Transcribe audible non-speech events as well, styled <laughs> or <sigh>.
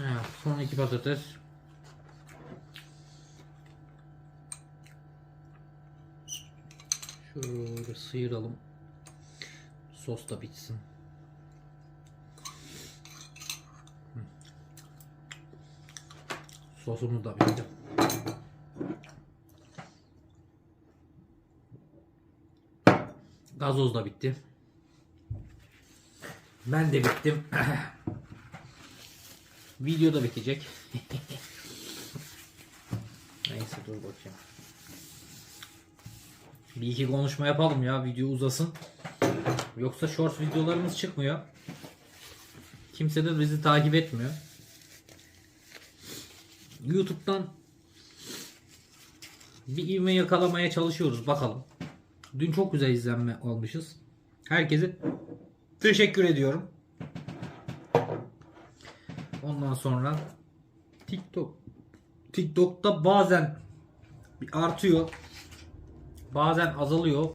Evet, son iki patates. Şöyle sıyıralım. Sos da bitsin. Sosumuz da bitti. Gazoz da bitti. Ben de bittim. <laughs> Video da bitecek. <laughs> Neyse dur bakayım. Bir iki konuşma yapalım ya video uzasın. Yoksa short videolarımız çıkmıyor. Kimse de bizi takip etmiyor. YouTube'dan bir ivme yakalamaya çalışıyoruz bakalım. Dün çok güzel izlenme almışız. Herkese teşekkür ediyorum. Ondan sonra TikTok TikTok'ta bazen artıyor. Bazen azalıyor.